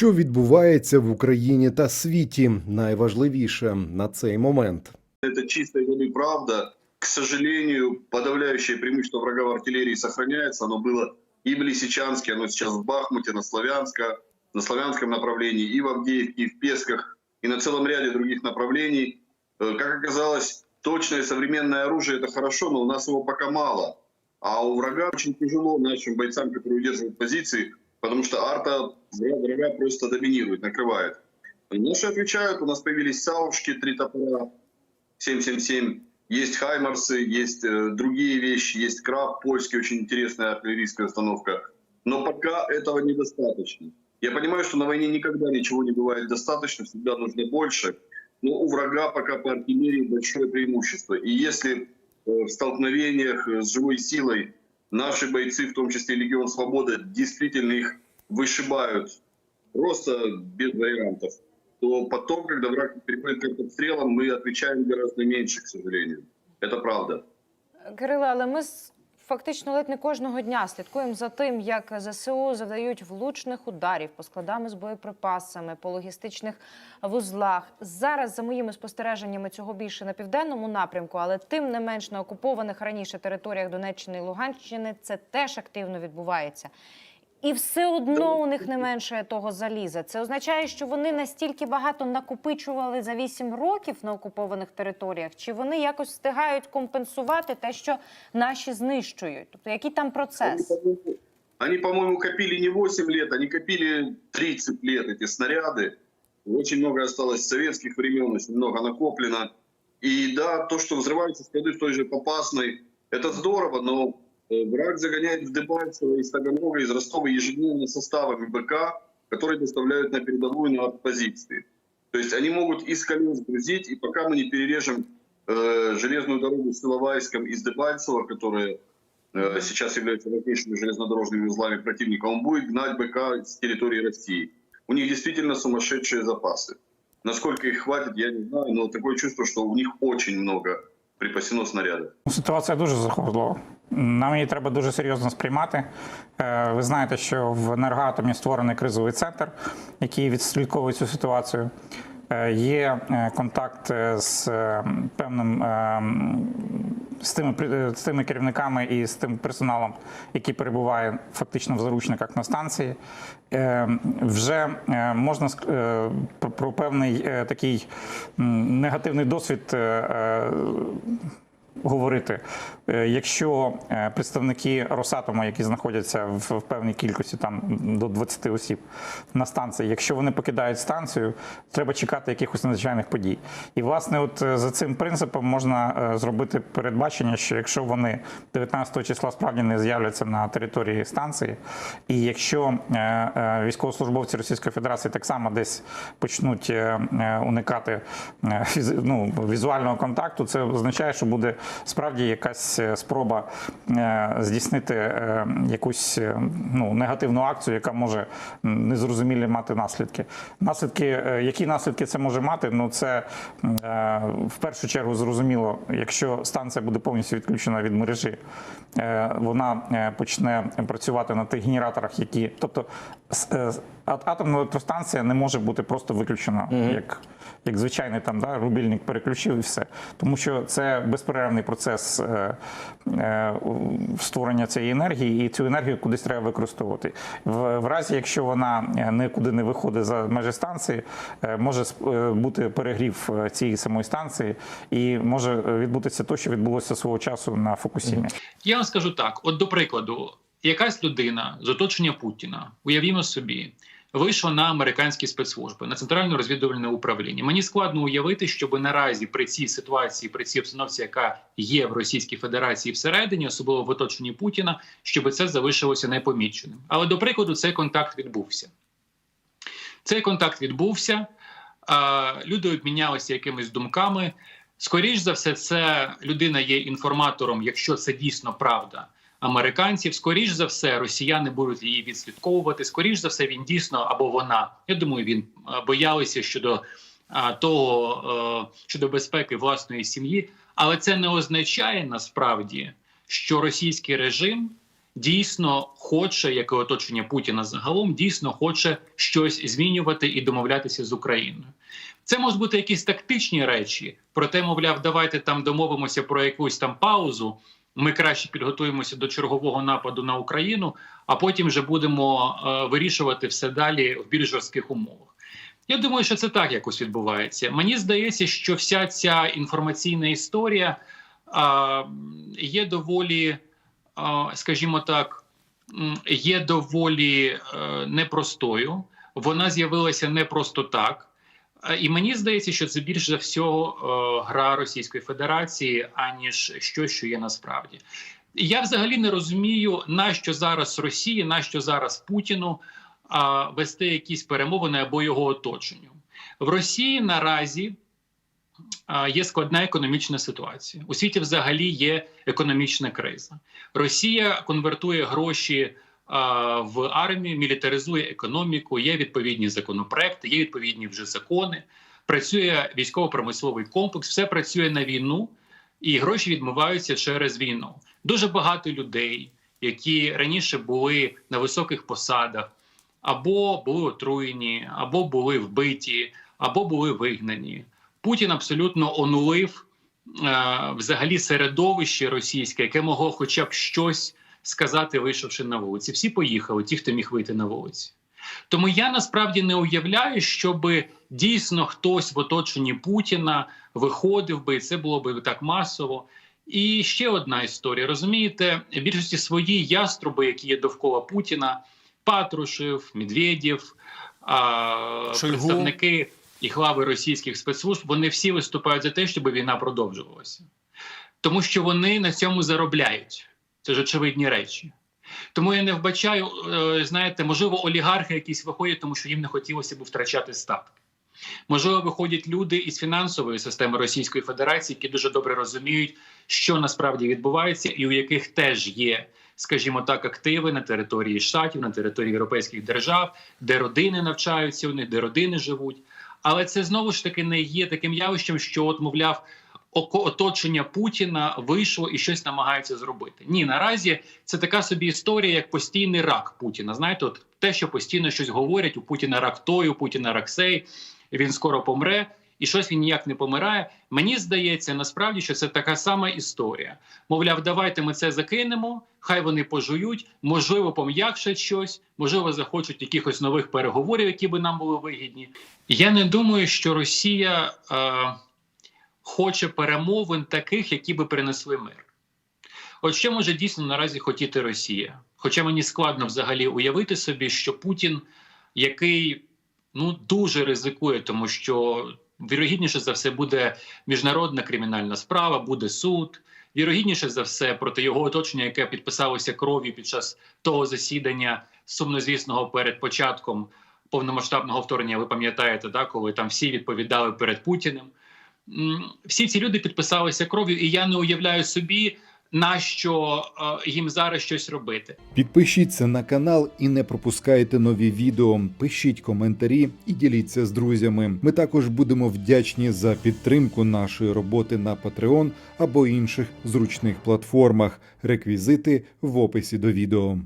Що відбувається в Україні та світі, найважливіше на цей момент. Это чистая воды правда. К сожалению, подавляющее преимущество врага в артиллерии сохраняется. Оно было и в Лисичанске, оно сейчас в Бахмуте, на, Славянско, на Славянском направлении, и в Авдеевке, и в Песках, и на целом ряде других направлений. Э, Как оказалось, точное современное оружие – это хорошо, но у нас его пока мало. А у врага очень тяжело нашим бойцам, которые удерживают позиции, потому что арта врага просто доминирует, накрывает. Наши отвечают, у нас появились саушки, три топора, 777, есть хаймарсы, есть э, другие вещи, есть краб польский, очень интересная артиллерийская установка. Но пока этого недостаточно. Я понимаю, что на войне никогда ничего не бывает достаточно, всегда нужно больше. Но у врага пока по артиллерии большое преимущество. И если э, в столкновениях э, с живой силой наши бойцы, в том числе Легион Свободы, действительно их вышибают просто без вариантов, то потом, когда враг переходит к обстрелам, мы отвечаем гораздо меньше, к сожалению. Это правда. Кириле, але ми фактично ледь не кожного дня слідкуємо за тим, як ЗСУ завдають влучних ударів по складами з боєприпасами, по логістичних вузлах. Зараз, за моїми спостереженнями, цього більше на південному напрямку, але тим не менш на окупованих раніше територіях Донеччини і Луганщини це теж активно відбувається І все одно у них не менше того заліза. Це означає, що вони настільки багато накопичували за 8 років на окупованих територіях, чи вони якось встигають компенсувати те, що наші знищують? Тобто, який там процес? Они, по-моему, копили не 8 лет, они копили 30 лет эти снаряды. Очень много осталось с советских времен, очень много накоплено. И да, то, что взрываются склады в той же Попасной, это здорово, но э, враг загоняет в Дебальцево, из Таганрога, из Ростова ежедневно составами БК, которые доставляют на передовую на позиции. То есть они могут из колес грузить, и пока мы не перережем э, железную дорогу с Иловайском из Дебальцева, которая э, сейчас является важнейшими железнодорожными узлами противника, он будет гнать БК с территории России. У них действительно сумасшедшие запасы. Насколько их хватит, я не знаю, но такое чувство, что у них очень много припасено снаряди. Ситуація дуже захоплива. Нам її треба дуже серйозно сприймати. Е, Ви знаєте, що в енергоатомі створений кризовий центр, який відслідковує цю ситуацію. Е, Є е, контакт з певним з тими е, з тими керівниками і з тим персоналом, який перебуває фактично в заручниках на станції. Е, Вже е, можна про- певний такий негативний досвід говорити. Е, Якщо е, представники Росатому, які знаходяться в певній кількості, там до 20 осіб на станції, якщо вони покидають станцію, треба чекати якихось надзвичайних подій. І власне, от е, за цим принципом можна зробити передбачення, що якщо вони 19 числа справді не з'являться на території станції, і якщо військовослужбовці Російської Федерації так само десь почнуть уникати ну, візуального контакту, це означає, що буде справді якась е, спроба е, здійснити е, якусь ну, негативну акцію, яка може незрозумілі мати наслідки. Наслідки, які наслідки це може мати? Ну це в першу чергу зрозуміло, якщо станція буде повністю відключена від мережі, вона почне працювати на тих генераторах, які, тобто атомна електростанція не може бути просто виключена, як, як звичайний там да, рубільник переключив і все. Тому що це безперервний процес е, е, створення цієї енергії, і цю енергію кудись треба використовувати. В, в разі, якщо вона е, нікуди не виходить за межі станції, е, може е, бути перегрів е, цієї самої станції, і може відбутися те, що відбулося свого часу на Фукусімі. Я вам скажу так: от до прикладу, якась людина з оточення Путіна, уявімо собі, вийшла на американські спецслужби на центральне розвідувальне управління. Мені складно уявити, щоб наразі при цій ситуації, при цій обстановці, яка є в Російській Федерації всередині, особливо в оточенні Путіна, щоб це залишилося непоміченим. Але до прикладу, цей контакт відбувся. Цей контакт відбувся. Люди обмінялися якимись думками. Скоріш за все, це людина є інформатором, якщо це дійсно правда. Американців, скоріш за все, росіяни будуть її відслідковувати. Скоріш за все, він дійсно або вона. Я думаю, він е, боялися щодо того е, щодо безпеки власної сім'ї. Але це не означає насправді, що російський режим дійсно хоче, як і оточення Путіна загалом, дійсно хоче щось змінювати і домовлятися з Україною. Це можуть бути якісь тактичні речі, проте, мовляв, давайте там домовимося про якусь там паузу. Ми краще підготуємося до чергового нападу на Україну, а потім вже будемо е, вирішувати все далі в більш жорстких умовах. Я думаю, що це так якось відбувається. Мені здається, що вся ця інформаційна історія а, є доволі, а, скажімо так, є доволі е, непростою. Вона з'явилася не просто так. Е, І мені здається, що це більш за всього е, гра Російської Федерації, аніж щось, що є насправді. Я взагалі не розумію, нащо зараз Росії, нащо зараз Путіну а, вести якісь перемовини або його оточенню. В Росії наразі а, є складна економічна ситуація. У світі взагалі є економічна криза. Росія конвертує гроші в армію, мілітаризує економіку, є відповідні законопроекти, є відповідні вже закони. Працює військово-промисловий комплекс, все працює на війну, і гроші відмиваються через війну. Дуже багато людей, які раніше були на високих посадах, або були отруєні, або були вбиті, або були вигнані. Путін абсолютно онулив е, взагалі середовище російське, яке могло хоча б щось сказати, вийшовши на вулиці. Всі поїхали, ті, хто міг вийти на вулиці. Тому я насправді не уявляю, щоб дійсно хтось в оточенні Путіна виходив би, і це було б так масово. І ще одна історія. Розумієте, в більшості свої яструби, які є довкола Путіна, Патрушев, Медведєв, Шойгу. представники і глави російських спецслужб, вони всі виступають за те, щоб війна продовжувалася, тому що вони на цьому заробляють. Це ж очевидні речі. Тому я не вбачаю, е, знаєте, можливо, олігархи якісь виходять, тому що їм не хотілося б втрачати статки. Можливо, виходять люди із фінансової системи Російської Федерації, які дуже добре розуміють, що насправді відбувається, і у яких теж є, скажімо так, активи на території штатів, на території європейських держав, де родини навчаються у них, де родини живуть. Але це знову ж таки не є таким явищем, що, от, мовляв, оточення Путіна вийшло і щось намагається зробити. Ні, наразі це така собі історія, як постійний рак Путіна. Знаєте, от те, що постійно щось говорять, у Путіна рак той, у Путіна рак сей, він скоро помре, і щось він ніяк не помирає. Мені здається, насправді, що це така сама історія. Мовляв, давайте ми це закинемо, хай вони пожують, можливо, пом'якшать щось, можливо, захочуть якихось нових переговорів, які би нам були вигідні. Я не думаю, що Росія е, хоче перемовин таких, які би принесли мир. От що може дійсно наразі хотіти Росія? Хоча мені складно взагалі уявити собі, що Путін, який ну дуже ризикує, тому що вірогідніше за все буде міжнародна кримінальна справа, буде суд. Вірогідніше за все проти його оточення, яке підписалося кров'ю під час того засідання сумнозвісного перед початком повномасштабного вторгнення. Ви пам'ятаєте, да, коли там всі відповідали перед Путіним. Всі ці люди підписалися кров'ю, і я не уявляю собі, нащо е, їм зараз щось робити. Підпишіться на канал і не пропускайте нові відео. Пишіть коментарі і діліться з друзями. Ми також будемо вдячні за підтримку нашої роботи на Patreon або інших зручних платформах. Реквізити в описі до відео.